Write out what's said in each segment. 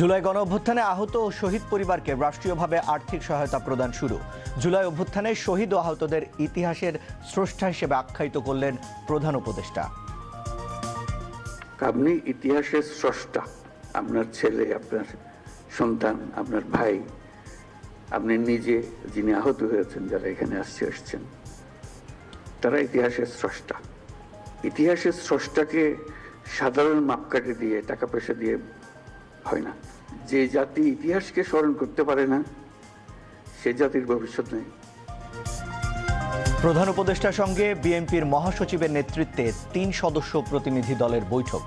জুলাই গণ অভ্যুত্থানে আহত ও শহীদ পরিবারকে রাষ্ট্রীয়ভাবে আর্থিক সহায়তা প্রদান শুরু। জুলাই অভ্যুত্থানে শহীদ ও আহতদের ইতিহাসের স্রষ্টা হিসেবে আখ্যায়িত করলেন প্রধান উপদেষ্টা। আপনি ইতিহাসের স্রষ্টা, আপনার ছেলে, আপনার সন্তান, আপনার ভাই, আপনি নিজে যিনি আহত হয়েছেন, যারা এখানে আসছে, এসছেন, তারা ইতিহাসের স্রষ্টা। ইতিহাসের স্রষ্টাকে সাধারণ মাপকাঠি দিয়ে, টাকা পয়সা দিয়ে হয় না। যে জাতি ইতিহাসকে স্মরণ করতে পারে না, সে জাতির ভবিষ্যৎ নেই। প্রধান উপদেষ্টার সঙ্গে বিএনপির মহাসচিবের নেতৃত্বে তিন সদস্য প্রতিনিধি দলের বৈঠক।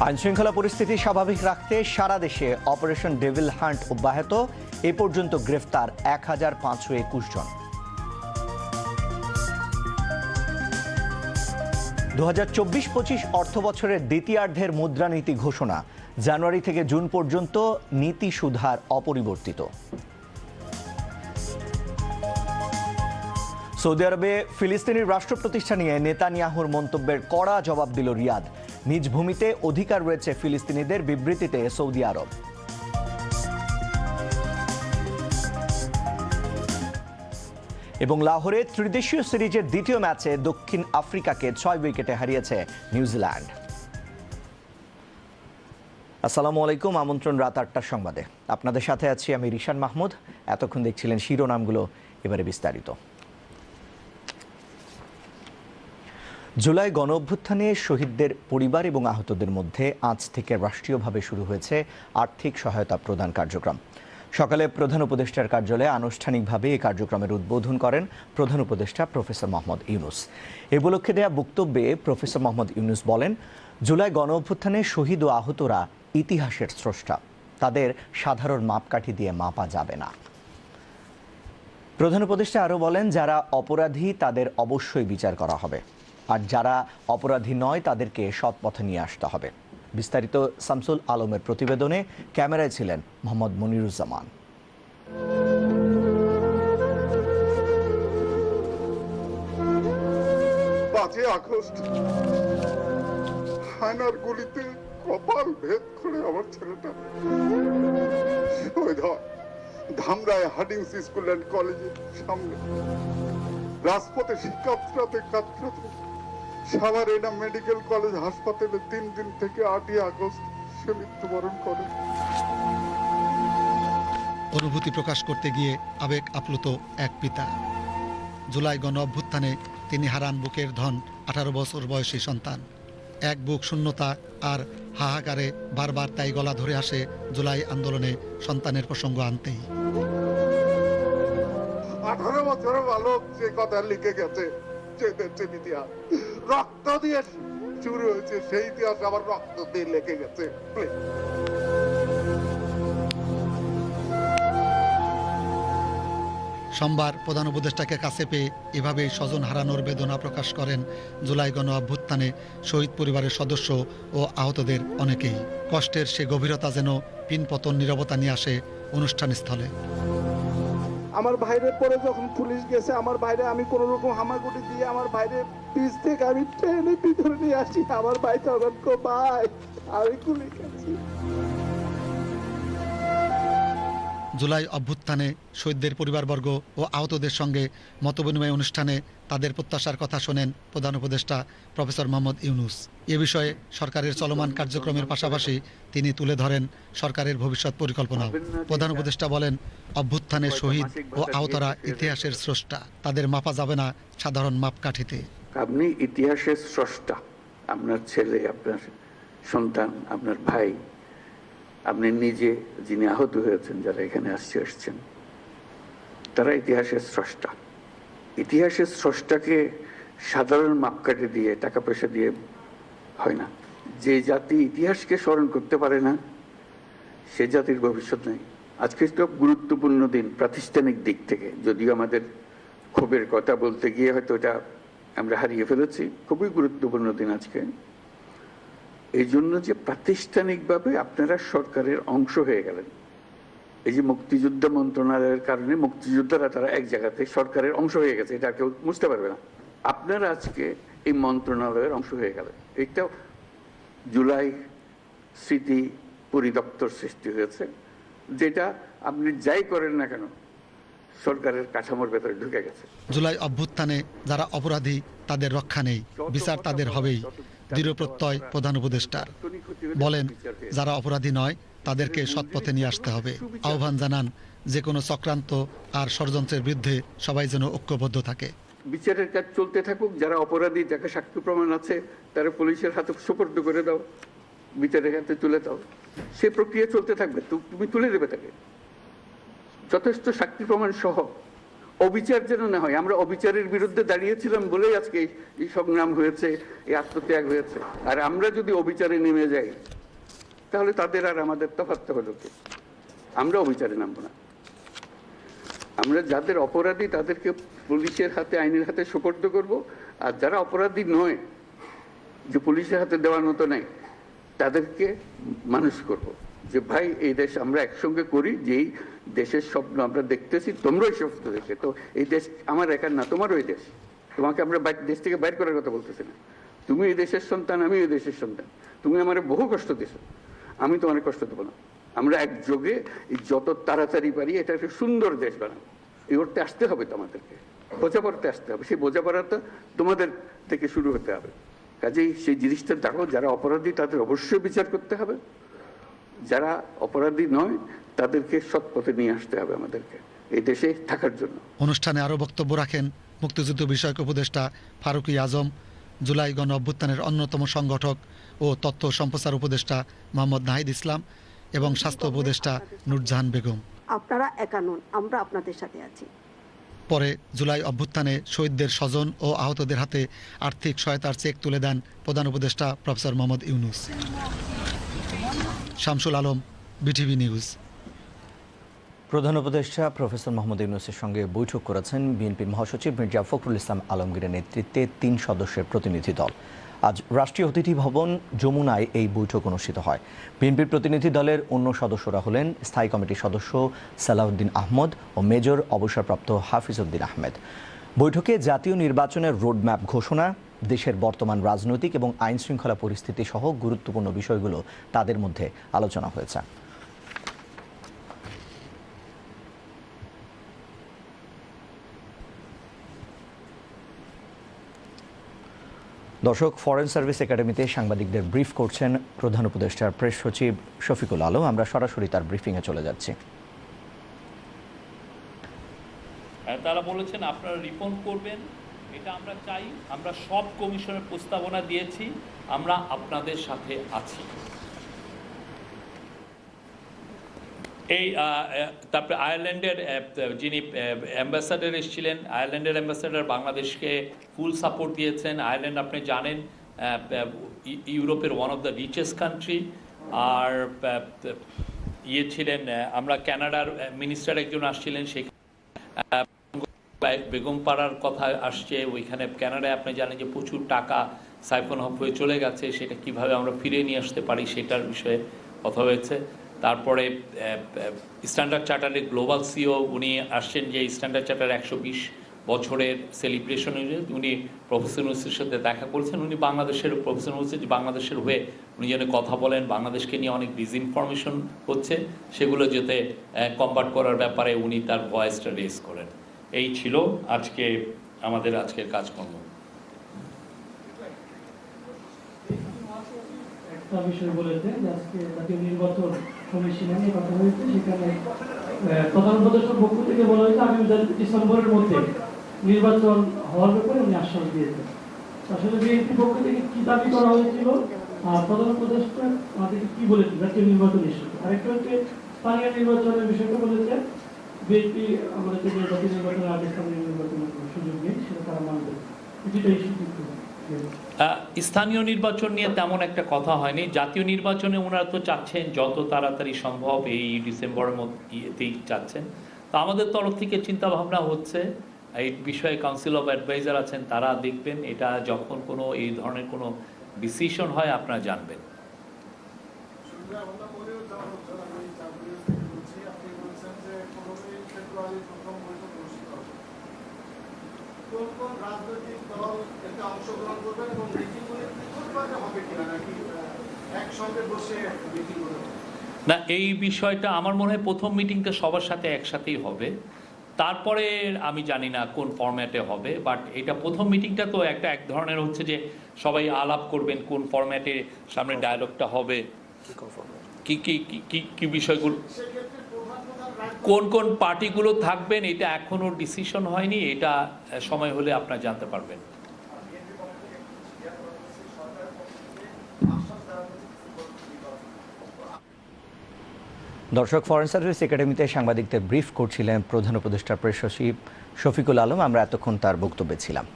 আইনশৃঙ্খলা পরিস্থিতি স্বাভাবিক রাখতে সারা দেশে অপারেশন ডেভিল হান্ট অব্যাহত। এ পর্যন্ত গ্রেফতার এক হাজার পাঁচশো একুশ জন। দু হাজার চব্বিশ পঁচিশ অর্থ বছরের দ্বিতীয়ার্ধের মুদ্রানীতি ঘোষণা। জানুয়ারি থেকে জুন পর্যন্ত নীতি সুধার অপরিবর্তিত। সৌদি আরবে ফিলিস্তিনির রাষ্ট্র প্রতিষ্ঠা নিয়ে নেতানিয়াহুর মন্তব্যের কড়া জবাব দিল রিয়াদ। নিজ ভূমিতে অধিকার রয়েছে ফিলিস্তিনিদের বিবৃতিতে সৌদি আরব। এবং লাহোরে ত্রিদেশীয় সিরিজের দ্বিতীয় ম্যাচে দক্ষিণ আফ্রিকাকে ছয় উইকেটে হারিয়েছে নিউজিল্যান্ড। আসসালামু আলাইকুম, আমন্ত্রণ রাত আটটার সংবাদে। আপনাদের সাথে আছি আমি রিশান মাহমুদ। এতক্ষণ দেখছিলেন শিরোনামগুলো, এবারে বিস্তারিত। জুলাই গণ অভ্যুত্থানে শহীদদের পরিবার এবং আহতদের মধ্যে আজ থেকে রাষ্ট্রীয়ভাবে শুরু হয়েছে আর্থিক সহায়তা প্রদান কার্যক্রম। সকালে প্রধান উপদেষ্টার কার্যালয়ে আনুষ্ঠানিকভাবে এই কার্যক্রমের উদ্বোধন করেন প্রধান উপদেষ্টা প্রফেসর মোহাম্মদ ইউনুস। এ উপলক্ষে দেয়া বক্তব্যে প্রফেসর মোহাম্মদ ইউনুস বলেন, জুলাই গণ অভ্যুত্থানে শহীদ ও আহতরা ইতিহাসের স্রষ্টা। তাদের সাধারণ মাপকাঠি দিয়ে মাপা যাবে না। প্রধান উপদেষ্টা আরও বলেন, যারা অপরাধী তাদের অবশ্যই বিচার করা হবে। আর যারা অপরাধী নয়, তাদেরকে সৎ পথে নিয়ে আসতে হবে। বিস্তারিত শামসুল আলমের প্রতিবেদনে ক্যামেরায় ছিলেন মোহাম্মদ মনিরুজ্জামান। পাঁচই আগস্ট। হায়নার কপাল ভেদ করে আমার ছেলেটা। শহীদ হয় ধামরায় হার্ডিংস স্কুল অ্যান্ড কলেজের সামনে। রাজপথে শিক্ষার্থীরাতে কাতরাতে সাভারেনা মেডিকেল কলেজ হাসপাতালে তিন দিন থেকে আটই আগস্ট সে মৃত্যুবরণ করে। অনুভূতি প্রকাশ করতে গিয়ে আবেগ আপ্লুত এক পিতা। জুলাই গণ অভ্যুত্থানে তিনি হারান বুকের ধন আঠারো বছর বয়সী সন্তান। এক বুক শূন্যতা আর হাহাকারে বারবার তাই গলা ধরে আসে জুলাই আন্দোলনে সন্তানের প্রসঙ্গ আনতেই। আঠারো বছর বালক যে কথা লিখে গেছে সে দেশের ইতিহাস রক্ত দিয়ে শুরু হয়েছে, সেই ইতিহাস আবার রক্ত দিয়ে লেগে গেছে. সোমবার প্রধান উপদেষ্টাকে কাছে পেয়ে এভাবেই স্বজন হারানোর বেদনা প্রকাশ করেন জুলাই গণ অভ্যুত্থানে শহীদ পরিবারের সদস্য ও আহতদের অনেকেই। কষ্টের সে গভীরতা যেন পিনপতন নিরবতা নিয়ে আসে অনুষ্ঠান স্থলে। আমার বাইরে পরে যখন পুলিশ গেছে, আমার বাইরে আমি কোন রকম হামাগুটি দিয়ে আমার বাইরে পিস থেকে আমি ট্রেনে ভিতরে নিয়ে আসি। আমার ভাই তখন কো, ভাই, আমি গুলি খেয়েছি। জুলাই অভ্যুত্থানে শহীদদের পরিবারবর্গ ও আহতদের সঙ্গে মতবিনিময় অনুষ্ঠানে তাদের প্রত্যাশার কথা শোনেন প্রধান উপদেষ্টা প্রফেসর মোহাম্মদ ইউনুস। এ বিষয়ে সরকারের চলমান কার্যক্রমের পাশাপাশি তিনি তুলে ধরেন সরকারের ভবিষ্যৎ পরিকল্পনা প্রধান উপদেষ্টা বলেন, অভ্যুত্থানে শহীদ ও আহতরা ইতিহাসের স্রষ্টা। তাদের মাপা যাবে না সাধারণ মাপকাঠিতে। আপনি ইতিহাসের স্রষ্টা। আপনার ছেলে, আপনার সন্তান, আপনার ভাই, আপনি নিজে যিনি আহত হয়েছেন, যারা এখানে আসছে, এসছেন, তারা ইতিহাসের স্রষ্টা। ইতিহাসের স্রষ্টাকে সাধারণ মাপকাঠি দিয়ে, টাকা পয়সা দিয়ে হয় না। যে জাতি ইতিহাসকে স্মরণ করতে পারে না, সে জাতির ভবিষ্যৎ নেই। আজকে তো গুরুত্বপূর্ণ দিন প্রাতিষ্ঠানিক দিক থেকে। যদিও আমাদের ক্ষোভের কথা বলতে গিয়ে হয়তো এটা আমরা হারিয়ে ফেলেছি, খুবই গুরুত্বপূর্ণ দিন আজকে। এই জন্য যে প্রাতিষ্ঠানিকভাবে আপনারা সরকারের অংশ হয়ে গেলেন এই যে মুক্তিযুদ্ধ মন্ত্রণালয়ের কারণে মুক্তিযোদ্ধারা তারা এক জায়গাতে সরকারের অংশ হয়ে গেছে এটা কেউ বুঝতে পারবে না। আপনারা আজকে এই মন্ত্রণালয়ের অংশ হয়ে গেলেন এটা জুলাই স্মৃতি পরিদপ্তর সৃষ্টি হয়েছে যেটা আপনি যাই করেন না কেন সরকারের কাঠামোর ভেতরে ঢুকে গেছে। জুলাই অভ্যুত্থানে যারা অপরাধী তাদের রক্ষা নেই বিচার তাদের হবেই দৃঢ় প্রত্যয় প্রধান উপদেষ্টার। বলেন যারা অপরাধী নয় তাদেরকে সৎপথে নিয়ে আসতে হবে। আহ্বান জানান যে কোনো চক্রান্ত আর ষড়যন্ত্রের বিরুদ্ধে সবাই যেন ঐক্যবদ্ধ থাকে। বিচারের কাজ চলতে থাকুক, যারা অপরাধী, যাকে সাক্ষ্য প্রমাণ আছে, তারা পুলিশের হাতে সুপর্দ করে দাও, বিচারের হাতে তুলে দাও। সে প্রক্রিয়া চলতে থাকবে তুমি তুলে দেবে তাকে। যথেষ্ট সাক্ষী প্রমাণ সহ অবিচার যেন না হয়। আমরা অবিচারের বিরুদ্ধে দাঁড়িয়েছিলাম বলেই আজকে এই- সংগ্রাম হয়েছে, এই আত্মত্যাগ হয়েছে। আর আমরা যদি অবিচারে নেমে যাই তাহলে তাদের আর আমাদের তফাৎ হলো কি? আমরা অবিচারে নামবো না। আমরা যাদের অপরাধী তাদেরকে পুলিশের হাতে, আইনের হাতে সুপর্দ করব। আর যারা অপরাধী নয়, যে পুলিশের হাতে দেওয়ার মতো নেই, তাদেরকে মানুষ করব। যে ভাই, এই দেশ আমরা একসঙ্গে করি, যেই দেশের স্বপ্ন আমরা দেখতেছি তোমরাও এই স্বপ্ন দেখে। তো এই দেশ আমার একার না, তোমারও এই দেশ। তোমাকে আমরা দেশ থেকে বাইর করার কথা বলতেছি না। তুমি এই দেশের সন্তান আমি এই দেশের সন্তান। তুমি আমার বহু কষ্ট দিছো। আমি তোমার কষ্ট দেবো না। আমরা একযোগে যত তাড়াতাড়ি পারি এটা একটা সুন্দর দেশ বানাবো। এই করতে আসতে হবে তোমাদেরকে। বোঝাপড়াতে আসতে হবে। সেই বোঝাপড়াটা তোমাদের থেকে শুরু হতে হবে। কাজেই সেই জিনিসটা দেখো, যারা অপরাধী তাদের অবশ্যই বিচার করতে হবে। যারা অপরাধী নয়, তাদেরকে সৎ পথে নিয়ে আসতে হবে আমাদেরকে এই দেশে থাকার জন্য। অনুষ্ঠানে আরও বক্তব্য রাখেন মুক্তিযুদ্ধ বিষয়ক উপদেষ্টা ফারুকি আজম, জুলাই গণ অভ্যুত্থানের অন্যতম সংগঠক ও তথ্য সম্প্রচার উপদেষ্টা মোহাম্মদ নাহিদ ইসলাম এবং স্বাস্থ্য উপদেষ্টা নুরজাহান বেগম। আপনারা একা নন আমরা আপনাদের সাথে আছি। পরে জুলাই অভ্যুত্থানে শহীদদের স্বজন ও আহতদের হাতে আর্থিক সহায়তার চেক তুলে দেন প্রধান উপদেষ্টা professor Mohammad Yunus. Shamsul Alam BTV news. প্রধান উপদেষ্টা প্রফেসর মোহাম্মদ ইউনুসের সঙ্গে বৈঠক করেছেন বিএনপির মহাসচিব মির্জা ফখরুল ইসলাম আলমগীরের নেতৃত্বে তিন সদস্যের প্রতিনিধি দল। আজ রাষ্ট্রীয় অতিথি ভবন যমুনায় এই বৈঠক অনুষ্ঠিত হয়। বিএনপির প্রতিনিধি দলের অন্য সদস্যরা হলেন স্থায়ী কমিটির সদস্য সালাউদ্দিন আহমদ ও মেজর অবসরপ্রাপ্ত হাফিজ উদ্দিন আহমেদ। বৈঠকে জাতীয় নির্বাচনের রোডম্যাপ ঘোষণা, দেশের বর্তমান রাজনৈতিক এবং আইন শৃঙ্খলা পরিস্থিতি সহ গুরুত্বপূর্ণ বিষয়গুলো তাদের মধ্যে আলোচনা হয়েছে। দর্শক ফরেন সার্ভিস একাডেমিতে সাংবাদিকদের ব্রিফ করছেন প্রধান উপদেষ্টার প্রেস সচিব শফিকুল আলম। আমরা সরাসরি তার ব্রিফিংয়ে চলে যাচ্ছি। হ্যাঁ, তারা বলেছেন আপনারা রিপোর্ট করবেন এটা আমরা চাই। আমরা সব কমিশনের প্রস্তাবনা দিয়েছি আমরা আপনাদের সাথে আছি। এই তারপরে আয়ারল্যান্ডের যিনি অ্যাম্বাসাডার এসেছিলেন, আয়ারল্যান্ডের অ্যাম্বাসাডার বাংলাদেশকে ফুল সাপোর্ট দিয়েছেন। আয়ারল্যান্ড, আপনি জানেন ইউরোপের one of the richest country আর ইয়ে ছিলেন আমরা কানাডার মিনিস্টার একজন আসছিলেন সেখানে বেগম পাড়ার কথা আসছে, ওইখানে কানাডায় আপনি জানেন যে প্রচুর টাকা সাইফন হয়ে চলে গেছে, সেটা কীভাবে আমরা ফিরে নিয়ে আসতে পারি সেটার বিষয়ে কথা হয়েছে। তারপরে স্ট্যান্ডার্ড চার্টারের গ্লোবাল সিও উনি আসছেন যে স্ট্যান্ডার্ড চার্টার একশো বিশ বছরের সেলিব্রেশন উনি প্রফেসর ইউনুসের সাথে দেখা করেছেন। উনি বাংলাদেশের প্রফেসর যে বাংলাদেশের হয়ে উনি যেন কথা বলেন, বাংলাদেশকে নিয়ে অনেক ডিসইনফরমেশন হচ্ছে, সেগুলো যাতে কম্বাট করার ব্যাপারে উনি তার ভয়েসটা রেজ করেন। এই ছিল আজকে, আমাদের আজকের কাজকর্ম। বিষয় বলেছে আজকে জাতীয় নির্বাচন কমিশনে নিয়ে কথা হয়েছে সেখানে প্রধান উপদেষ্টার পক্ষ থেকে বলা হয়েছে আগামী ডিসেম্বরের মধ্যে নির্বাচন হওয়ার ব্যাপারে উনি আশ্বাস দিয়েছেন। আসলে বিএনপি পক্ষ থেকে কি দাবি করা হয়েছিল আর প্রধান উপদেষ্টা আমাদেরকে কি বলেছে জাতীয় নির্বাচন ইস্যু আরেকটা হচ্ছে স্থানীয় নির্বাচনের বিষয়টা বলেছে বিএনপি আমাদের জাতীয় নির্বাচনের আগে স্থানীয় নির্বাচনের সুযোগ নেই, সেটা তারা মানবে। দুটা ইস্যু স্থানীয় নির্বাচন নিয়ে তেমন একটা কথা হয়নি। জাতীয় নির্বাচনে ওনারা তো চাচ্ছেন যত তাড়াতাড়ি সম্ভব এই ডিসেম্বরের মধ্যেই চাচ্ছেন। তো আমাদের তরফ থেকে চিন্তা ভাবনা হচ্ছে, এই বিষয়ে কাউন্সিল অফ অ্যাডভাইজার আছেন, তারা দেখবেন এটা যখন কোনো এই ধরনের কোনো ডিসিশন হয়, আপনারা জানবেন। কোন কোন রাজনৈতিক দল এতে অংশগ্রহণ করবেন এবং মিটিংগুলি পৃথকভাবে হবে কিনা নাকি একসঙ্গে বসে মিটিং না এই বিষয়টা আমার মনে হয় প্রথম মিটিংটা সবার সাথে একসাথেই হবে। তারপরে আমি জানি না কোন ফরম্যাটে হবে বাট এটা প্রথম মিটিংটা তো একটা এক ধরনের হচ্ছে যে সবাই আলাপ করবেন কোন ফরম্যাটে সামনে ডায়ালগটা হবে। কি কি কি কি কি বিষয়গুলো? কোন কোন পার্টিগুলো থাকবেন, এটা এখনও ডিসিশন হয়নি, এটা সময় হলে আপনারা জানতে পারবেন। দর্শক ফরেন সার্ভিস একাডেমিতে সাংবাদিকদের ব্রিফ করছিলেন প্রধান উপদেষ্টা প্রেস শফিকুল আলম, আমরা এতক্ষণ তার বক্তব্যে ছিলাম।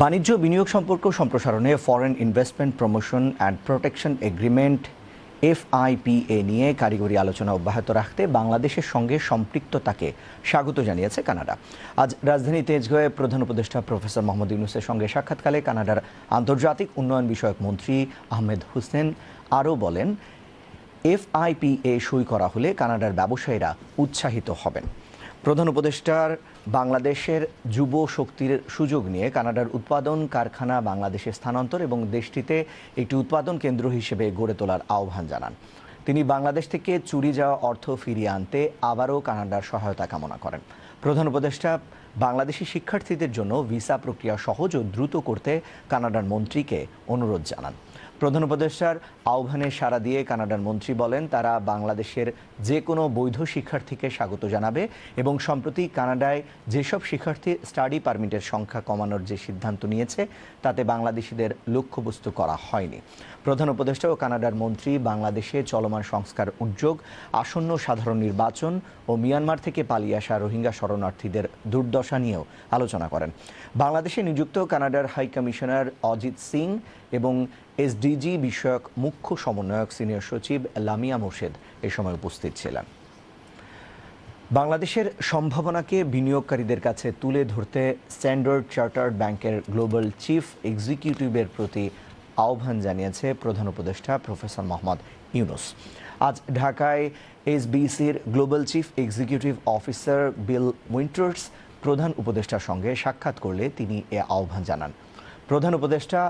বাণিজ্য বিনিয়োগ সম্পর্ক সম্প্রসারণে foreign investment promotion and protection agreement FIPA নিয়ে কারিগরি আলোচনা অব্যাহত রাখতে বাংলাদেশের সঙ্গে সম্পৃক্ততাকে স্বাগত জানিয়েছে কানাডা। আজ রাজধানী তেজগাঁয়ে প্রধান উপদেষ্টা প্রফেসর মোহাম্মদ ইউনুসের সঙ্গে সাক্ষাৎকালে কানাডার আন্তর্জাতিক উন্নয়ন বিষয়ক মন্ত্রী আহমেদ হোসেন আরও বলেন, এফআইপিএ সই করা হলে কানাডার ব্যবসায়ীরা উৎসাহিত হবেন। প্রধান উপদেষ্টার বাংলাদেশের যুব শক্তির সুযোগ নিয়ে কানাডার উৎপাদন কারখানা বাংলাদেশে স্থানান্তর এবং দেশটিতে একটি উৎপাদন কেন্দ্র হিসেবে গড়ে তোলার আহ্বান জানান। তিনি বাংলাদেশ থেকে চুরি যাওয়া অর্থ ফিরিয়ে আনতে আবারও কানাডার সহায়তা কামনা করেন। প্রধান উপদেষ্টা, বাংলাদেশি শিক্ষার্থীদের জন্য ভিসা প্রক্রিয়া সহজ ও দ্রুত করতে কানাডার মন্ত্রীকে অনুরোধ জানান। প্রধান উপদেষ্টার আহ্বানে সাড়া দিয়ে কানাডার মন্ত্রী বলেন, তারা বাংলাদেশের যে কোনো বৈধ শিক্ষার্থীকে স্বাগত জানাবে এবং সম্প্রতি কানাডায় যেসব শিক্ষার্থী স্টাডি পারমিটের সংখ্যা কমানোর যে সিদ্ধান্ত নিয়েছে, তাতে বাংলাদেশিদের লক্ষ্যবস্তু করা হয়নি। প্রধান উপদেষ্টা ও কানাডার মন্ত্রী বাংলাদেশে চলমান সংস্কার উদ্যোগ, আসন্ন সাধারণ নির্বাচন ও মিয়ানমার থেকে পালিয়ে আসা রোহিঙ্গা শরণার্থীদের দুর্দশা নিয়েও আলোচনা করেন। বাংলাদেশে নিযুক্ত কানাডার হাই কমিশনার অজিত সিং এবং এসডিজি বিষয়ক মুখ্য সমন্বয়ক সিনিয়র সচিব লামিয়া মোর্শেদ এ সময় উপস্থিত ছিলেন। বাংলাদেশের সম্ভাবনাকে বিনিয়োগকারীদের কাছে তুলে ধরতে স্ট্যান্ডার্ড চার্টার্ড ব্যাংকের গ্লোবাল চিফ এক্সিকিউটিভের প্রতি আহ্বান জানিয়েছে প্রধান উপদেষ্টা প্রফেসর মোহাম্মদ ইউনুস। আজ ঢাকায় এসবিসির global chief executive officer Bill Winters প্রধান উপদেষ্টার সঙ্গে সাক্ষাৎ করলে তিনি এ আহ্বান জানান। প্রধান উপদেষ্টা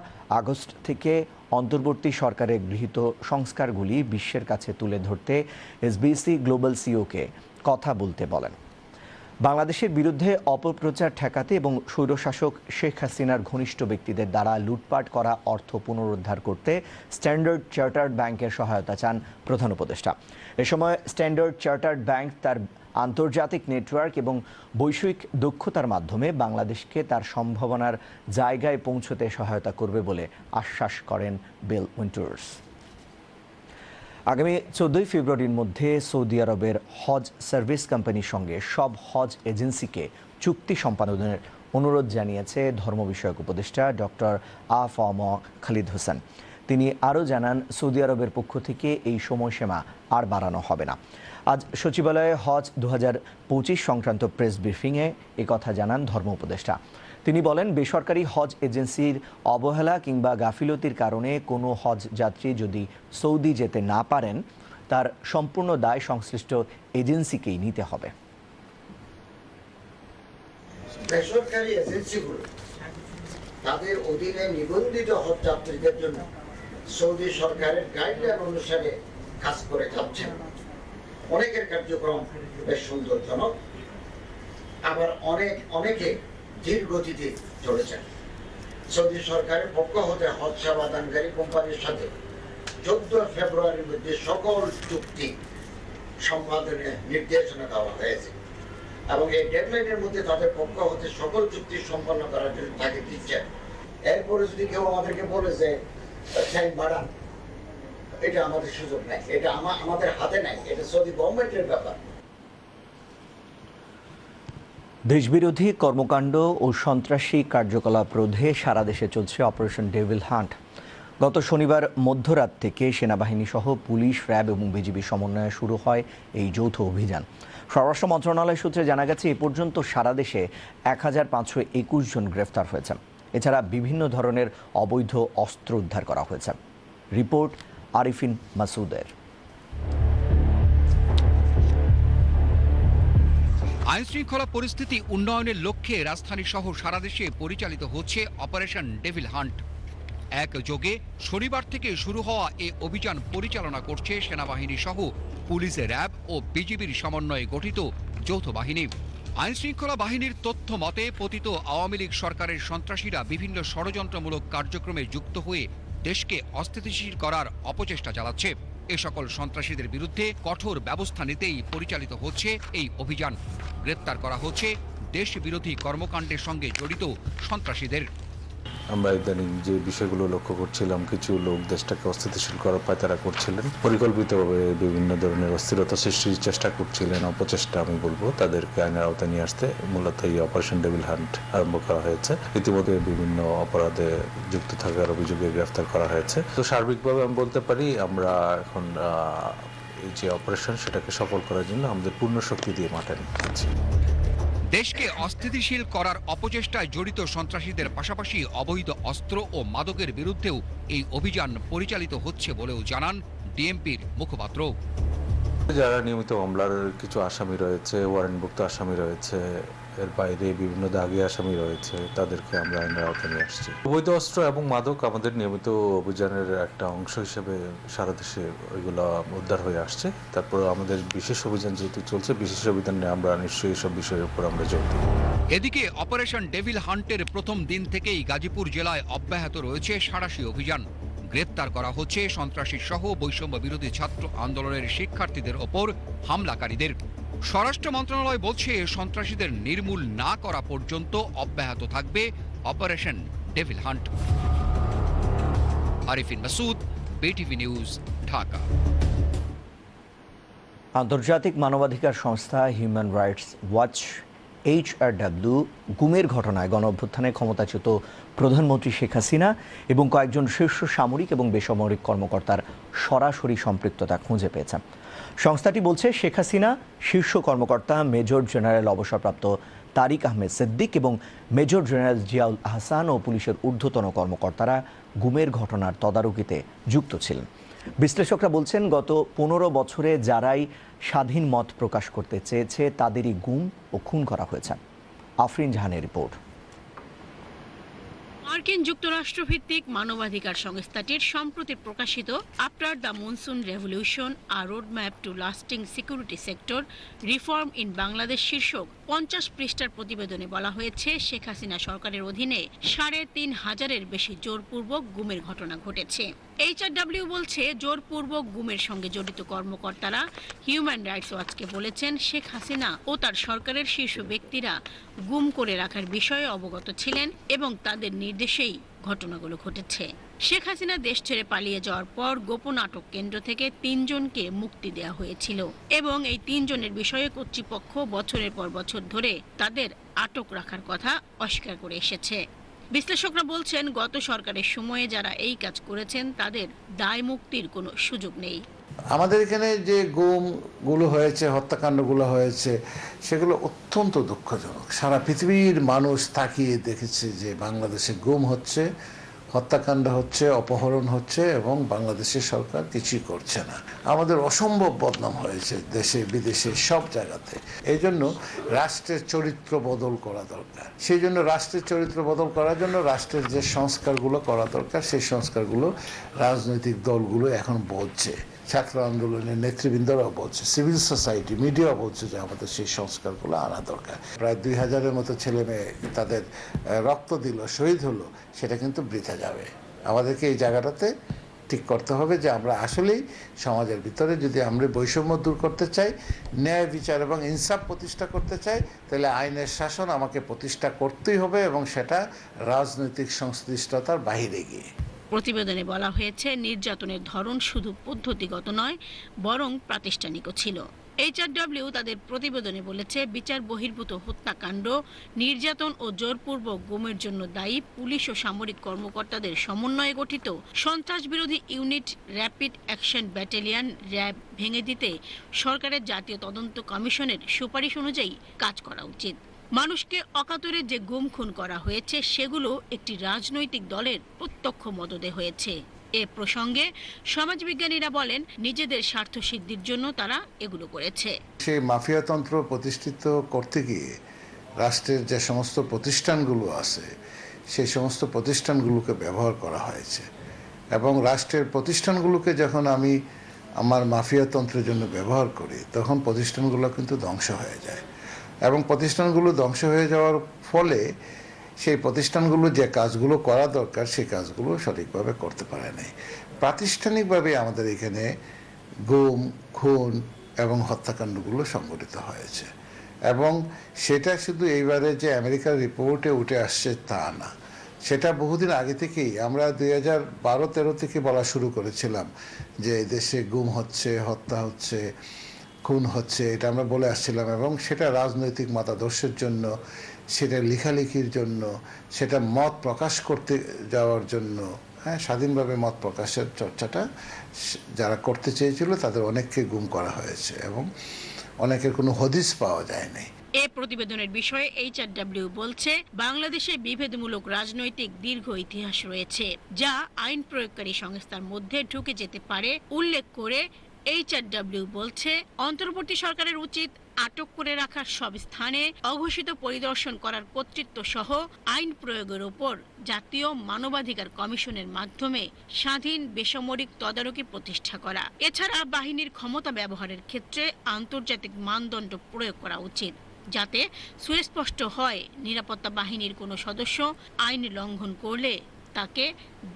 আগস্ট থেকে অন্তর্বর্তী সরকারের গৃহীত সংস্কারগুলি বিশ্বের কাছে তুলে ধরতে এসবিসি গ্লোবাল সিওকে কথা বলতে বলেন। বাংলাদেশের বিরুদ্ধে অপপ্রচার ঠেকাতে এবং স্বৈরশাসক শেখ হাসিনার ঘনিষ্ঠ ব্যক্তিদের দ্বারা লুটপাট করা অর্থ পুনরুদ্ধার করতে স্ট্যান্ডার্ড চার্টার্ড ব্যাংকের সহায়তা চান প্রধান উপদেষ্টা। এ সময় স্ট্যান্ডার্ড চার্টার্ড ব্যাংক তার আন্তর্জাতিক নেটওয়ার্ক এবং বৈষয়িক দক্ষতার মাধ্যমে বাংলাদেশকে তার সম্ভাবনার জায়গায় পৌঁছতে সহায়তা করবে বলে আশ্বাস করেন বেল উইন্টার্স। আগামী চোদ্দই ফেব্রুয়ারির মধ্যে সৌদি আরবের হজ সার্ভিস কোম্পানির সঙ্গে সব হজ এজেন্সিকে চুক্তি সম্পাদনের অনুরোধ জানিয়েছে ধর্ম বিষয়ক উপদেষ্টা ডক্টর আফ খালিদ হোসেন। তিনি আরও জানান, সৌদি আরবের পক্ষ থেকে এই সময়সীমা আর বাড়ানো হবে না। আজ সচিবালয়ে হজ দু হাজার পঁচিশ সংক্রান্ত প্রেস ব্রিফিংয়ে কথা জানান ধর্ম উপদেষ্টা। তিনি বলেন, বেসরকারি হজ এজেন্সির অবহেলা কিংবা গাফিলতির কারণে কোনো হজ যাত্রী যদি সৌদি যেতে না পারেন, তার সম্পূর্ণ দায় সংশ্লিষ্ট এজেন্সিকেই নিতে হবে। বেসরকারি এজেন্সিগুলো তাদের অধীনে নিবন্ধিত হজ যাত্রীদের জন্য সৌদি সরকারের গাইডলাইন অনুসারে কাজ করে যাচ্ছেন। অনেকের কার্যক্রম বেশ সুন্দরজনক, আবার অনেক, অনেকে ধীর গতিতে চলেছেন সৌদি সরকারের পক্ষ হতে হজ সেবা কোম্পানির সাথে চোদ্দ ফেব্রুয়ারির মধ্যে সকল চুক্তি সম্পাদনের নির্দেশনা দেওয়া হয়েছে এবং এই ডেডলাইনের মধ্যে তাদের পক্ষ হতে সকল চুক্তি সম্পন্ন করার জন্য তাকে দিচ্ছেন। এরপরে যদি কেউ আমাদেরকে বলে যে টাইম বাড়ান। এটা আমাদের সুযোগ নাই, এটা আমা- আমাদের হাতে নাই, এটা সৌদি গভর্নমেন্টের ব্যাপার। দেশবিরোধী কর্মকাণ্ড ও সন্ত্রাসী কার্যকলাপ রোধে সারা দেশে চলছে অপারেশন ডেভিল হান্ট। গত শনিবার মধ্যরাত থেকে সেনাবাহিনী সহ পুলিশ, র্যাব এবং বিজিবি সমন্বয়ে শুরু হয় এই যৌথ অভিযান। স্বরাষ্ট্র মন্ত্রণালয় সূত্রে জানা গেছে, এ পর্যন্ত সারা দেশে এক হাজার পাঁচশো একুশ জন গ্রেফতার হয়েছেন এছাড়া বিভিন্ন ধরনের অবৈধ অস্ত্র উদ্ধার করা হয়েছে। রিপোর্ট আরিফিন মাসুদের। আইন শৃঙ্খলা পরিস্থিতি উন্নয়নের লক্ষ্যে রাজধানী সহ সারা দেশে পরিচালিত হচ্ছে অপারেশন ডেভিল হান্ট। এক যোগে শনিবার থেকে শুরু হওয়া এ অভিযান পরিচালনা করছে সেনাবাহিনী সহ পুলিশ র্যাব ও বিজিবির সমন্বয়ে গঠিত যৌথ বাহিনী। আইন শৃঙ্খলা বাহিনীর তথ্য মতে, পতিত আওয়ামী লীগ সরকারের সন্ত্রাসীরা বিভিন্ন ষড়যন্ত্রমূলক কার্যক্রমে যুক্ত হয়ে দেশকে অস্থিতিশীল করার অপচেষ্টা চালাচ্ছে। এ সকল সন্ত্রাসীদের বিরুদ্ধে কঠোর ব্যবস্থা নিতেই পরিচালিত হচ্ছে এই অভিযান। গ্রেপ্তার করা হচ্ছে দেশ বিরোধী কর্মকাণ্ডের সঙ্গে জড়িত সন্ত্রাসীদের। আমরা ইদানিং যে বিষয়গুলো লক্ষ্য করছিলাম, কিছু লোক দেশটাকে অস্থিতিশীল করার পায় তারা করছিলেন। পরিকল্পিতভাবে বিভিন্ন ধরনের অস্থিরতা সৃষ্টির চেষ্টা করছিলেন, অপচেষ্টা আমি বলব, তাদেরকে আইনের আওতায় নিয়ে আসতে মূলত এই অপারেশন ডেভিল হান্ট আরম্ভ করা হয়েছে। ইতিমধ্যে বিভিন্ন অপরাধে যুক্ত থাকার অভিযোগে গ্রেফতার করা হয়েছে। তো সার্বিকভাবে আমি বলতে পারি, আমরা এখন এই যে অপারেশন সেটাকে সফল করার জন্য আমাদের পূর্ণ শক্তি দিয়ে মাঠে নিচ্ছি দেশকে অস্থিতিশীল করার অপচেষ্টায় জড়িত সন্ত্রাসীদের পাশাপাশি অবৈধ অস্ত্র ও মাদকের বিরুদ্ধেও এই অভিযান পরিচালিত হচ্ছে বলেও জানান ডিএমপির মুখপাত্র। যারা নিয়মিত মামলার কিছু আসামি রয়েছে, ওয়ারেন্টভুক্ত আসামি রয়েছে এর বাইরে বিভিন্ন দাগি আসামি রয়েছে, তাদেরকে আমরা আইনের আওতায় নিয়ে আসছি। অবৈধ অস্ত্র এবং মাদক আমাদের নিয়মিত অভিযানের একটা অংশ হিসেবে সারা দেশে ওইগুলো উদ্ধার হয়ে আসছে। তারপর আমাদের বিশেষ অভিযান যেহেতু চলছে, বিশেষ অভিযানে আমরা নিশ্চয়ই সব বিষয়ের উপর আমরা জোর দেব এদিকে অপারেশন ডেভিল হান্টের প্রথম দিন থেকেই গাজীপুর জেলায় অব্যাহত রয়েছে সাঁড়াশি অভিযান। গ্রেপ্তার করা হচ্ছে সন্ত্রাসী সহ বৈষম্য বিরোধী ছাত্র আন্দোলনের শিক্ষার্থীদের ওপর হামলাকারীদের। স্বরাষ্ট্র মন্ত্রণালয় বলছে, সন্ত্রাসীদের নির্মূল না করা পর্যন্ত অব্যাহত থাকবে operation devil hunt. Arifin Masud BTV news, Dhaka. আন্তর্জাতিক মানবাধিকার সংস্থা হিউম্যান রাইটস ওয়াচ এইচআরডব্লিউ গুমের ঘটনায় গণ অভ্যুত্থানে ক্ষমতাচ্যুত প্রধানমন্ত্রী শেখ হাসিনা এবং কয়েকজন শীর্ষ সামরিক এবং বেসামরিক কর্মকর্তার সরাসরি সম্পৃক্ততা খুঁজে পেয়েছে সংস্থাটি বলছে, শেখ হাসিনা, শীর্ষ কর্মকর্তা, মেজর জেনারেল অবসরপ্রাপ্ত তারিক আহমেদ সিদ্দিক এবং মেজর জেনারেল জিয়াউল আহসান ও পুলিশের ঊর্ধ্বতন কর্মকর্তারা গুমের ঘটনার তদারকিতে যুক্ত ছিলেন। বিশ্লেষকরা বলছেন, গত পনেরো বছরে যারাই স্বাধীন মত প্রকাশ করতে চেয়েছে, তাদেরই গুম ও খুন করা হয়েছে। আফরিন জাহানের রিপোর্ট। মার্কিন যুক্তরাষ্ট্র ভিত্তিক মানবাধিকার সংস্থাটির সম্প্রতি প্রকাশিত after the monsoon revolution R road map to lasting security sector reform in Bangladesh শীর্ষক পঞ্চাশ পৃষ্ঠার প্রতিবেদনে বলা হয়েছে, শেখ হাসিনা সরকারের অধীনে সাড়ে তিন হাজারের বেশি জোরপূর্বক গুমের ঘটনা ঘটেছে। এইচআরডব্লিউ বলছে, জোরপূর্বক গুমের সঙ্গে জড়িত কর্মকর্তারা হিউম্যান রাইটস ওয়াচকে বলেছেন, শেখ হাসিনা ও তার সরকারের শীর্ষ ব্যক্তিরা গুম করে রাখার বিষয়ে অবগত ছিলেন এবং তাদের নির্দেশেই ঘটনাগুলো ঘটেছে। শেখ হাসিনা দেশ ছেড়ে পালিয়ে যাওয়ার পর গোপন আটক কেন্দ্র থেকে তিনজনকে মুক্তি দেওয়া হয়েছিল এবং এই তিনজনের বিষয়ে কর্তৃপক্ষ বছরের পর বছর ধরে তাদের আটক রাখার কথা অস্বীকার করে এসেছে। বিশ্লেষকরা বলছেন, গত সরকারের সময়ে যারা এই কাজ করেছেন, তাদের দায় মুক্তির কোনো সুযোগ নেই। আমাদের এখানে যে গুমগুলো হয়েছে, হত্যাকাণ্ডগুলো হয়েছে, সেগুলো অত্যন্ত দুঃখজনক। সারা পৃথিবীর মানুষ তাকিয়ে দেখেছে যে বাংলাদেশে গুম হচ্ছে। হত্যাকাণ্ড হচ্ছে, অপহরণ হচ্ছে এবং বাংলাদেশের সরকার কিছুই করছে না। আমাদের অসম্ভব বদনাম হয়েছে দেশে, বিদেশে, সব জায়গাতে। এই জন্য রাষ্ট্রের চরিত্র বদল করা দরকার। সেই জন্য রাষ্ট্রের চরিত্র বদল করার জন্য রাষ্ট্রের যে সংস্কারগুলো করা দরকার, সেই সংস্কারগুলো রাজনৈতিক দলগুলো এখন বলছে ছাত্র আন্দোলনের নেতৃবৃন্দরাও বলছে সিভিল সোসাইটি মিডিয়া বলছে যে আমাদের সেই সংস্কারগুলো আনা দরকার। প্রায় দুই হাজারের মতো ছেলে মেয়ে তাদের রক্ত দিল, শহীদ হলো, সেটা কিন্তু বৃথা যাবে। আমাদেরকে এই জায়গাটাতে ঠিক করতে হবে যে আমরা আসলেই সমাজের ভিতরে যদি আমরা বৈষম্য দূর করতে চাই, ন্যায় বিচার এবং ইনসাফ প্রতিষ্ঠা করতে চাই, তাহলে আইনের শাসন আমাকে প্রতিষ্ঠা করতেই হবে এবং সেটা রাজনৈতিক সংশ্লিষ্টতার বাহিরে গিয়ে। প্রতিবেদনে বলা হয়েছে, নির্যাতনের ধরন শুধু পদ্ধতিগত নয়, বরং প্রাতিষ্ঠানিকও ছিল। এইচআরডব্লিউ তাদের প্রতিবেদনে বলেছে, বিচার বহির্ভূত হত্যাকাণ্ড, নির্যাতন ও জোরপূর্বক গুমের জন্য দায়ী পুলিশ ও সামরিক কর্মকর্তাদের সমন্বয়ে গঠিত সন্ত্রাস বিরোধী unit rapid action battalion RAB ভেঙে দিতে সরকারের জাতীয় তদন্ত কমিশনের সুপারিশ অনুযায়ী কাজ করা উচিত। মানুষকে অকাতরে যে গুম খুন করা হয়েছে, সেগুলো একটি রাজনৈতিক দলের প্রত্যক্ষ মদদে হয়েছে। এ প্রসঙ্গে সমাজবিজ্ঞানীরা বলেন, নিজেদের স্বার্থ সিদ্ধির জন্য তারা এগুলো করেছে। সেই মাফিয়াতন্ত্র প্রতিষ্ঠিত করতে গিয়ে রাষ্ট্রের যে সমস্ত প্রতিষ্ঠানগুলো আছে, সেই সমস্ত প্রতিষ্ঠানগুলোকে ব্যবহার করা হয়েছে। এবং রাষ্ট্রের প্রতিষ্ঠানগুলোকে যখন আমি আমার মাফিয়াতন্ত্রের জন্য ব্যবহার করি, তখন প্রতিষ্ঠানগুলো কিন্তু ধ্বংস হয়ে যায়। এবং প্রতিষ্ঠানগুলো ধ্বংস হয়ে যাওয়ার ফলে সেই প্রতিষ্ঠানগুলো যে কাজগুলো করা দরকার, সেই কাজগুলো সঠিকভাবে করতে পারে নাই। প্রাতিষ্ঠানিকভাবে আমাদের এখানে গুম, খুন এবং হত্যাকাণ্ডগুলো সংঘটিত হয়েছে। এবং সেটা শুধু এইবারে যে আমেরিকার রিপোর্টে উঠে আসছে তা না। সেটা বহুদিন আগে থেকেই আমরা দুই হাজার বারো তেরো থেকে বলা শুরু করেছিলাম যে দেশে গুম হচ্ছে, হত্যা হচ্ছে খুন হচ্ছে, এটা আমরা বলে আসছিলাম, এবং সেটা রাজনৈতিক মতাদর্শের জন্য, সেটা লেখালেখির জন্য, সেটা মত প্রকাশ করতে যাওয়ার জন্য হ্যাঁ স্বাধীনভাবে মত প্রকাশের চর্চাটা যারা করতে চেয়েছিল, তাদের অনেককে গুম করা হয়েছে, এবং অনেকের কোনো হদিস পাওয়া যায়নি। এ প্রতিবেদনের বিষয়ে এইচআরডব্লিউ বলছে, বাংলাদেশে বিভেদমূলক রাজনৈতিক দীর্ঘ ইতিহাস রয়েছে, যা আইন প্রয়োগকারী সংস্থার মধ্যে ঢুকে যেতে পারে, উল্লেখ করে এইচআরডব্লিউ বলছে, অন্তর্বর্তী সরকারের উচিত আটক করে রাখার সব স্থানে অঘোষিত পরিদর্শন করার কর্তৃত্ব সহ আইন প্রয়োগের ওপর জাতীয় মানবাধিকার কমিশনের মাধ্যমে স্বাধীন বেসামরিক তদারকি প্রতিষ্ঠা করা। এছাড়া বাহিনীর ক্ষমতা ব্যবহারের ক্ষেত্রে আন্তর্জাতিক মানদণ্ড প্রয়োগ করা উচিত, যাতে সুস্পষ্ট হয় নিরাপত্তা বাহিনীর কোনো সদস্য আইন লঙ্ঘন করলে তাকে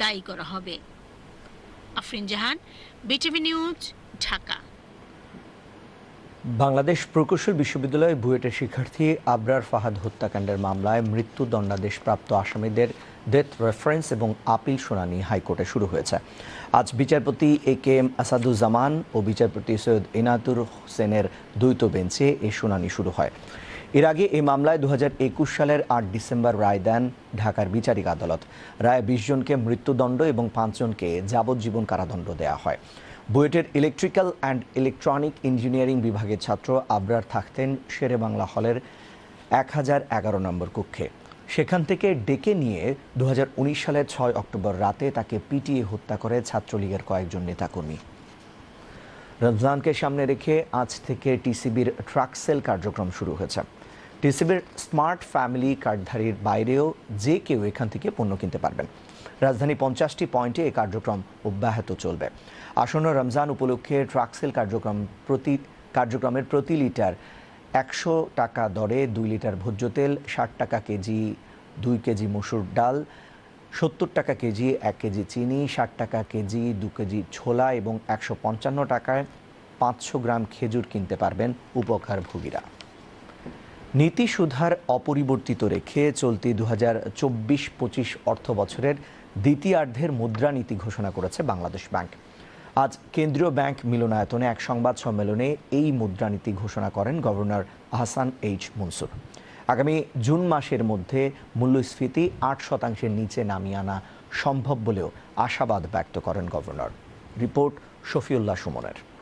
দায়ী করা হবে। Afrin Jahan, BTV news, Dhaka. Bangladesh প্রকৌশল বিশ্ববিদ্যালয় বুয়েটের শিক্ষার্থী আবরার ফাহাদ হত্যাকাণ্ডের মামলায় মৃত্যু দণ্ডাদেশপ্রাপ্ত আসামিদের ডেথ রেফারেন্স এবং আপিল শুনানি হাইকোর্টে শুরু হয়েছে। আজ বিচারপতি এ কে এম আসাদুজ্জামান ও বিচারপতি সৈয়দ ইনাতুর হোসেনের দ্বৈত বেঞ্চে এই শুনানি শুরু হয়। আগে এই মামলায় দু হাজার একুশ সালের আট ডিসেম্বর রায় দেন ঢাকার বিচারিক আদালত। রায় বিশ জনকে মৃত্যুদণ্ড এবং পাঁচজনকে যাবজ্জীবন কারাদণ্ড দেওয়া হয়। বুয়েটের ইলেকট্রিক্যাল অ্যান্ড ইলেকট্রনিক ইঞ্জিনিয়ারিং বিভাগের ছাত্র আবরার থাকতেন শেরে বাংলা হলের এক হাজার এগারো নম্বর কক্ষে। সেখান থেকে ডেকে নিয়ে দু হাজার উনিশ সালের ছয় অক্টোবর রাতে তাকে পিটিয়ে হত্যা করে ছাত্রলীগের কয়েকজন নেতাকর্মী। রমজানকে সামনে রেখে আজ থেকে টিসিবির ট্রাক সেল কার্যক্রম শুরু হয়েছে। টিসিবির স্মার্ট ফ্যামিলি কার্ডধারীর বাইরেও যে কেউ এখান থেকে পণ্য কিনতে পারবেন। রাজধানী পঞ্চাশটি পয়েন্টে এই কার্যক্রম অব্যাহত চলবে। আসন্ন রমজান উপলক্ষে ট্রাকসেল কার্যক্রম প্রতি, কার্যক্রমের প্রতি লিটার একশো টাকা দরে দুই লিটার ভোজ্য তেল, ষাট টাকা কেজি, দুই কেজি মসুর ডাল, সত্তর টাকা কেজি, এক কেজি চিনি, ষাট টাকা কেজি, দু কেজি ছোলা এবং একশো পঞ্চান্ন টাকায় পাঁচশো গ্রাম খেজুর কিনতে পারবেন উপকারভোগীরা। নীতি সুধার অপরিবর্তিত রেখে চলতি দু হাজার চব্বিশ পঁচিশ অর্থ বছরের দ্বিতীয়ার্ধের মুদ্রানীতি ঘোষণা করেছে বাংলাদেশ ব্যাংক। আজ কেন্দ্রীয় ব্যাংক মিলনায়তনে এক সংবাদ সম্মেলনে এই মুদ্রানীতি ঘোষণা করেন গভর্নর আহসান এইচ মনসুর। আগামী জুন মাসের মধ্যে মূল্যস্ফীতি আট শতাংশের নিচে নামিয়ে আনা সম্ভব বলেও আশাবাদ ব্যক্ত করেন গভর্নর। রিপোর্ট শফিউল্লাহ সুমনের।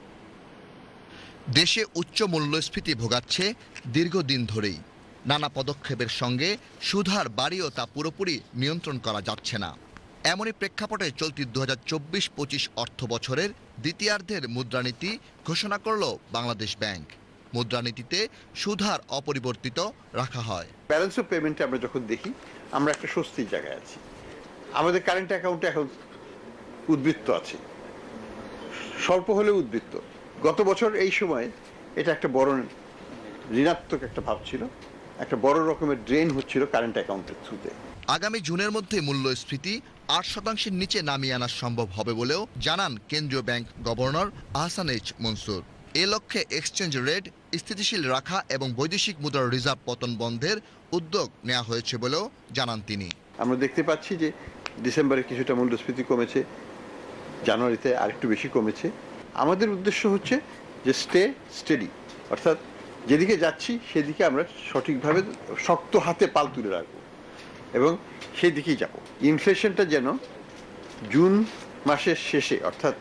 দেশে উচ্চ মূল্যস্ফীতি ভোগাচ্ছে দীর্ঘদিন ধরেই। নানা পদক্ষেপের সঙ্গে সুধার বাড়িও তা পুরোপুরি নিয়ন্ত্রণ করা যাচ্ছে না। এমনই প্রেক্ষাপটে চলতি দু হাজার চব্বিশ পঁচিশ অর্থ বছরের দ্বিতীয়ার্ধের মুদ্রানীতি ঘোষণা করল বাংলাদেশ ব্যাংক। মুদ্রানীতিতে সুধার অপরিবর্তিত রাখা হয়। ব্যালেন্স অফ পেমেন্টে আমরা যখন দেখি, আমরা একটা স্বস্তির জায়গায় আছি। আমাদের কারেন্ট অ্যাকাউন্টে এখন উদ্বৃত্ত আছে। স্বল্প হলেও উদ্বৃত্ত। গত বছর এই সময় এটা একটা বড় ঋণাত্মক একটা ভাব ছিল। একটা বড় রকমের ড্রেন হচ্ছিল কারেন্ট অ্যাকাউন্টের থ্রুতে আগামী জুনের মধ্যে মূল্যস্ফীতি আট শতাংশের নিচে নামিয়ে আনা সম্ভব হবে বলেও জানান কেন্দ্রীয় bank governor Ahsan H Mansur. এ লক্ষ্যে এক্সচেঞ্জ রেট স্থিতিশীল রাখা এবং বৈদেশিক মুদ্রার রিজার্ভ পতন বন্ধের উদ্যোগ নেওয়া হয়েছে বলেও জানান তিনি। আমরা দেখতে পাচ্ছি যে ডিসেম্বরে কিছুটা মূল্যস্ফীতি কমেছে জানুয়ারিতে আরেকটু বেশি কমেছে। আমাদের উদ্দেশ্য হচ্ছে যে স্টে স্টেডি অর্থাৎ যেদিকে যাচ্ছি, সেদিকে আমরা সঠিকভাবে শক্ত হাতে পাল তুলে রাখব এবং সেই দিকেই যাব। ইনফ্লেশনটা যেন জুন মাসের শেষে, অর্থাৎ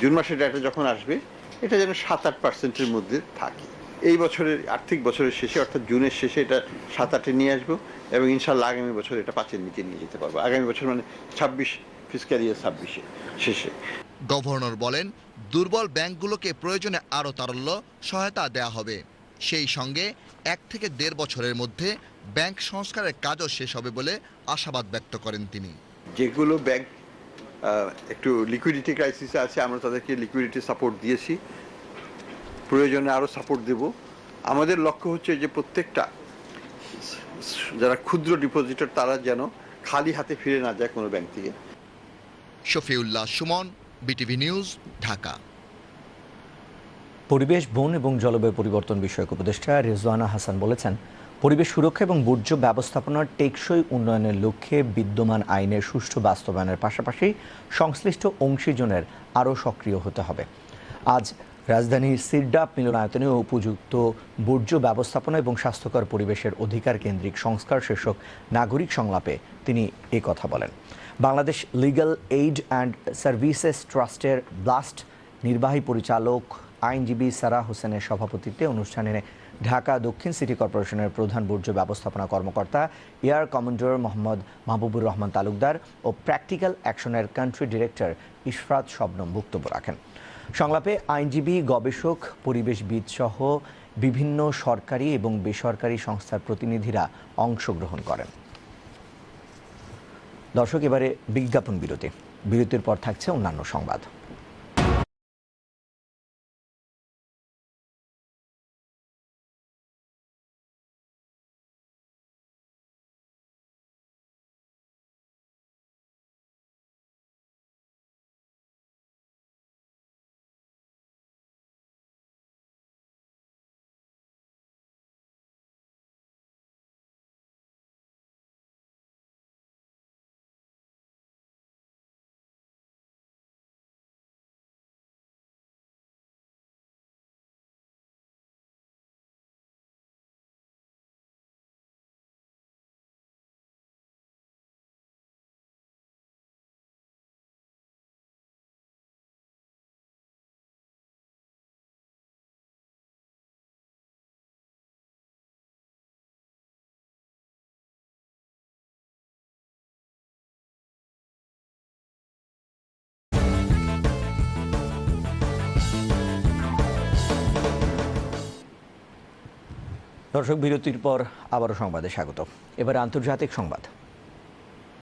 জুন মাসের ডাটা যখন আসবে, এটা যেন সাত আট পার্সেন্টের মধ্যে থাকে। এই বছরের আর্থিক বছরের শেষে, অর্থাৎ জুনের শেষে এটা সাত আটে নিয়ে আসব এবং ইনশাল্লাহ আগামী বছর এটা পাঁচের নিচে নিয়ে যেতে পারব। আগামী বছর মানে ছাব্বিশ ফিসক্যাল ইয়ার ছাব্বিশে শেষে। গভর্নর বলেন দুর্বল ব্যাংকগুলোকে প্রয়োজনে আরও তারল্য সহায়তা দেয়া হবে। সেই সঙ্গে এক থেকে দেড় বছরের মধ্যে ব্যাংক সংস্কারের কাজও শেষ হবে বলে আশাবাদ ব্যক্ত করেন তিনি। যেগুলো ব্যাংক একটু লিকুইডিটি ক্রাইসিসে আছে আমরা তাদেরকে লিকুইডিটি সাপোর্ট দিয়েছি। প্রয়োজনে আরও সাপোর্ট দেব। আমাদের লক্ষ্য হচ্ছে যে প্রত্যেকটা যারা ক্ষুদ্র ডিপোজিটর তারা যেন খালি হাতে ফিরে না যায় কোনো ব্যাংক থেকে। Shafiullah Sumon BTV news, Dhaka. পরিবেশ, বন এবং জলবায়ু পরিবর্তন বিষয়ক উপদেষ্টা রেজওয়ানা হাসান বলেছেন, পরিবেশ সুরক্ষা এবং বর্জ্য ব্যবস্থাপনার টেকসই উন্নয়নের লক্ষ্যে বিদ্যমান আইনের সুষ্ঠু বাস্তবায়নের পাশাপাশি সংশ্লিষ্ট অংশীজনের আরও সক্রিয় হতে হবে। আজ রাজধানীর সিরডাপ মিলনায়তনে উপযুক্ত বর্জ্য ব্যবস্থাপনা এবং স্বাস্থ্যকর পরিবেশের অধিকার কেন্দ্রিক সংস্কার শীর্ষক নাগরিক সংলাপে তিনি কথা বলেন। Bangladesh legal aid and services ট্রাস্টের ব্লাস্ট নির্বাহী পরিচালক আইনজীবী সারা হোসেনের সভাপতিত্বে অনুষ্ঠানে ঢাকা দক্ষিণ সিটি কর্পোরেশনের প্রধান বর্জ্য ব্যবস্থাপনা কর্মকর্তা, এয়ার কমান্ডার মোহাম্মদ মাহবুবুর রহমান তালুকদার ও প্র্যাকটিক্যাল অ্যাকশনের কান্ট্রি ডিরেক্টর ইশরাত শবনম বক্তব্য রাখেন। সংলাপে আইনজীবী, গবেষক, পরিবেশবিদ সহ বিভিন্ন সরকারি এবং বেসরকারি সংস্থার প্রতিনিধিরা অংশগ্রহণ করেন। দর্শক এবারে বিজ্ঞাপন বিরতি। বিরতির পর থাকছে অন্যান্য সংবাদ। দর্শক বিরতির পর আবারও সংবাদে স্বাগত এবার আন্তর্জাতিক সংবাদ।